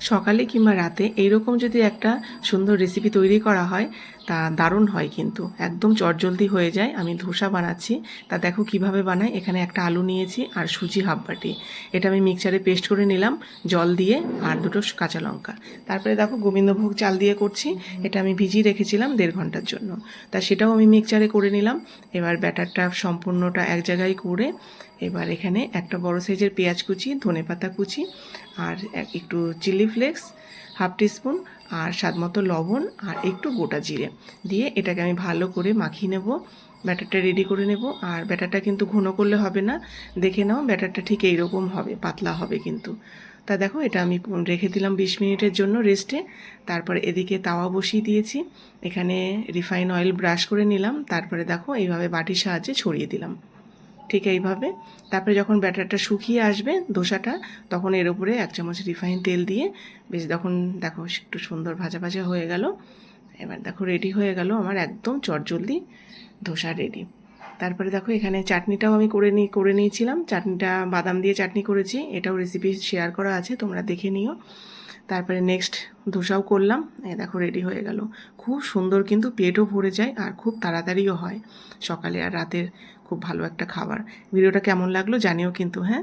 সকালে কিংবা রাতে এইরকম যদি একটা সুন্দর রেসিপি তৈরি করা হয়, তা দারুণ হয় কিন্তু। একদম চটজলদি হয়ে যায়। আমি ধোসা বানাচ্ছি। তা দেখো কীভাবে বানাই। এখানে একটা আলু নিয়েছি আর সুজি হাফ বাটি। এটা আমি মিক্সচারে পেস্ট করে নিলাম, জল দিয়ে আর দুটো কাঁচা লঙ্কা। তারপরে দেখো গোবিন্দভোগ চাল দিয়ে করছি। এটা আমি ভিজিয়ে রেখেছিলাম দেড় ঘণ্টার জন্য। তা সেটাও আমি মিক্সচারে করে নিলাম। এবার ব্যাটারটা সম্পূর্ণটা এক জায়গায় করে, এবার এখানে একটা বড় সাইজের পেঁয়াজ কুচি, ধনেপাতা কুচি আর একটু চিলি ফ্লেক্স, হাফ টিস্পুন আর স্বাদ মতো লবণ আর একটু গোটা জিরে। দিয়ে এটাকে আমি ভালো করে মাখিয়ে নেব। ব্যাটারটা রেডি করে নেব। আর ব্যাটারটা কিন্তু ঘন করলে হবে না। দেখে নাও, ব্যাটারটা ঠিক এইরকম হবে, পাতলা হবে কিন্তু। তা দেখো, এটা আমি রেখে দিলাম বিশ মিনিটের জন্য রেস্টে। তারপরে এদিকে তাওয়া বসিয়ে দিয়েছি। এখানে রিফাইন অয়েল ব্রাশ করে নিলাম। তারপরে দেখো, এইভাবে বাটির সাহায্যে ছড়িয়ে দিলাম। ঠিক এইভাবে। তারপরে যখন ব্যাটারটা শুকিয়ে আসবে ধোসাটা তখন এর উপরে এক চামচ রিফাইন তেল দিয়ে বেশ তখন দেখো একটু সুন্দর ভাজা ভাজা হয়ে গেল। এবার দেখো রেডি হয়ে গেল আমার একদম চটজলদি ধোসা রেডি তারপরে দেখো এখানে চাটনিটাও আমি করে নিই করে নিয়েছিলাম। চাটনিটা, বাদাম দিয়ে চাটনি করেছি। এটাও রেসিপি শেয়ার করা আছে, তোমরা দেখে নিও। তারপরে নেক্সট ধোসাও করলাম। এই দেখো রেডি হয়ে গেল। খুব সুন্দর কিন্তু পেটও ভরে যায় আর খুব তাড়াতাড়িও হয়। সকালে আর রাতের খুব ভালো একটা খাবার। ভিডিওটা কেমন লাগল জানিও কিন্তু হ্যাঁ?